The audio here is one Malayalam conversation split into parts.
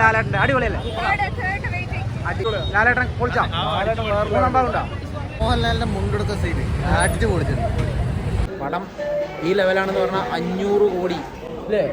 ലാലേട്ടന്റെ. അടിപൊളിയല്ലേ? അടിപൊളി. ലാലേട്ടൻ പൊളിച്ചോ? മോഹൻലാലിന്റെ മുണ്ടെടുത്ത സീന് അടിച്ചു പൊളിച്ചിട്ടുണ്ട് പടം ഈ ലെവലാണെന്ന് പറഞ്ഞാൽ അഞ്ഞൂറ് കോടി. അല്ലേ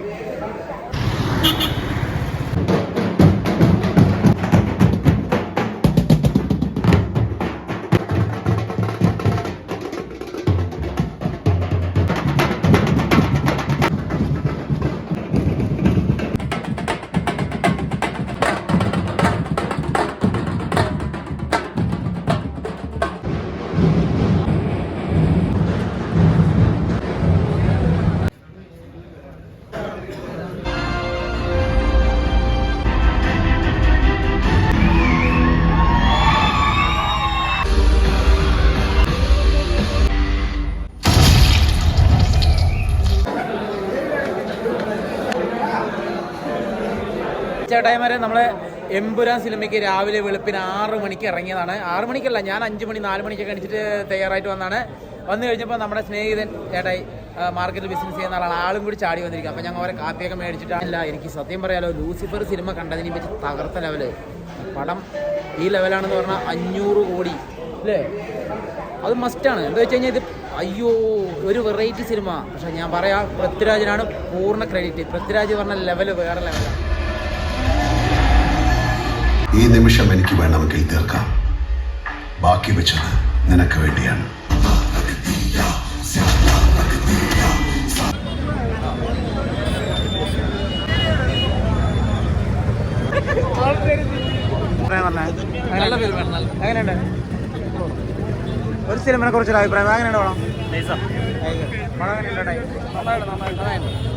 ചേട്ടായിമാരെ നമ്മളെ എമ്പുരാൻ സിനിമയ്ക്ക് രാവിലെ വെളുപ്പിന് ആറ് മണിക്ക് ഇറങ്ങിയതാണ്. ആറ് മണിക്കല്ല ഞാൻ അഞ്ച് മണി നാല് മണിക്കൊക്കെ അടിച്ചിട്ട് തയ്യാറായിട്ട് വന്നാണ്. വന്നു കഴിഞ്ഞപ്പോൾ നമ്മുടെ സ്നേഹിതൻ ചേട്ടായി മാർക്കറ്റിൽ ബിസിനസ് ചെയ്യുന്ന ആളാണ്. ആളും കൂടി ചാടി വന്നിരിക്കും. അപ്പോൾ ഞങ്ങൾ അവരെ കാപ്പിയൊക്കെ മേടിച്ചിട്ടില്ല എനിക്ക് സത്യം പറയാലോ ലൂസിഫർ സിനിമ കണ്ടതിനെ പറ്റി തകർത്ത ലെവൽ. പടം ഈ ലെവലാണെന്ന് പറഞ്ഞാൽ അഞ്ഞൂറ് കോടി. അല്ലേ? അത് മസ്റ്റാണ് എന്താ വെച്ച് കഴിഞ്ഞാൽ ഇത് അയ്യോ ഒരു വെറൈറ്റി സിനിമ പക്ഷെ ഞാൻ പറയാം പൃഥ്വിരാജിനാണ് പൂർണ ക്രെഡിറ്റ് പൃഥ്വിരാജ് പറഞ്ഞ ലെവൽ വേറെ ലെവലാണ് ഈ നിമിഷം എനിക്ക് വേണമെങ്കിൽ തീർക്കാം. ബാക്കി വെച്ചത് നിനക്ക് വേണ്ടിയാണ്. എങ്ങനെയുണ്ട് ഒരു സിനിമനെ കുറിച്ചൊരു അഭിപ്രായം. എങ്ങനെയുണ്ട് പണം പടം എങ്ങനെയുണ്ട്?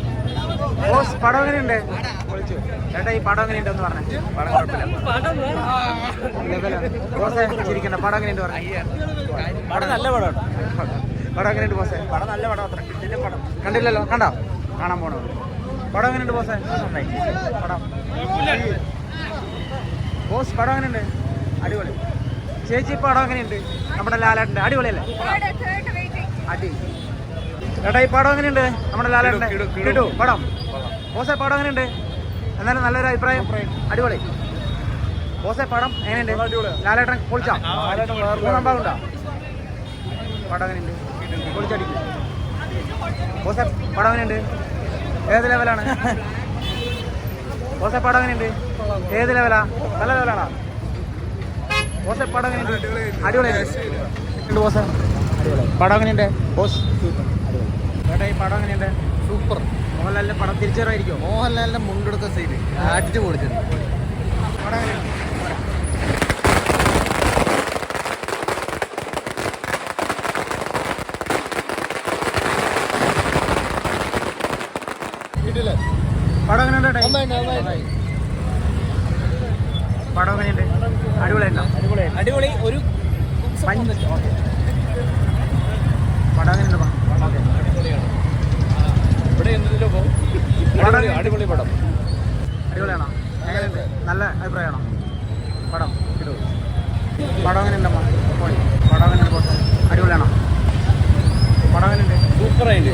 ബോസ് പടം എങ്ങനെയുണ്ട്? ചേട്ടാ ഈ പടം എങ്ങനെയുണ്ട് എന്ന് പറഞ്ഞേ. ബോസെ ചിരിക്കണ്ട. പടം എങ്ങനെയുണ്ട് പറഞ്ഞു? പടം നല്ല പടം പടം എങ്ങനെയുണ്ട് ബോസെ? പടം നല്ല പടം അത്ര. കിട്ടില്ല പടം. കണ്ടില്ലല്ലോ? കണ്ടോ? കാണാൻ പോണോ? പടം എങ്ങനെയുണ്ട് ബോസെ? പടം. ബോസ് പടം എങ്ങനെയുണ്ട്? അടിപൊളി. ചേച്ചി പടം എങ്ങനെയുണ്ട്? നമ്മുടെ ലാലാട്ടിന്റെ അടിപൊളിയല്ലേ? അടി. ചേട്ടാ ഈ പടം എങ്ങനെയുണ്ട്? നമ്മുടെ ലാലേട്ടൻ കിട്ടു പടം. ബോസെ പടം എങ്ങനെയുണ്ട്? എന്നാലും നല്ലൊരു അഭിപ്രായം. അടിപൊളി. ബോസെ പടം എങ്ങനെയുണ്ട്? ലാലേട്ടൻ പൊളിച്ചോ പടം എങ്ങനെയുണ്ട്? പൊളിച്ചടിക്കും ബോസേ പടം എങ്ങനെയുണ്ട്? ഏത് ലെവലാണ്? ബോസെ പടം എങ്ങനെയുണ്ട്? ഏത് ലെവലാ? നല്ല ലെവലാണോ? ബോസെ പടം എങ്ങനെയുണ്ട്? അടിപൊളി ബോസേ? പടം എങ്ങനെയുണ്ട്? ബോസ് പടം എങ്ങനെയുണ്ട്? സൂപ്പർ. മോഹൻലാലിന്റെ പടം തിരിച്ചറിയായിരിക്കും മോഹൻലാലിന്റെ മുണ്ടെടുത്ത സൈഡ്. അടിച്ചു പൊളിച്ചിട്ടുണ്ട്. പടം എങ്ങനെയുണ്ട്? പടം എങ്ങനെയുണ്ട് ചേട്ടായി? പടം എങ്ങനെയുണ്ട്? അടിപൊളിയുണ്ടോ അടിപൊളി. ഒരു പടം എങ്ങനെയുണ്ട് പടം? ഓക്കെ ഇവിടെ എന്തിലോ പോകും അടിപൊളി- അടിപൊളി പടം അടിപൊളിയാണോ നല്ല അഭിപ്രായമാണോ? പടം ഇടൂ പടം പോയി പടം എങ്ങനെയുണ്ട്? അടിപൊളിയാണോ? പടം എങ്ങനെയുണ്ട്? സൂപ്പറായിട്ട്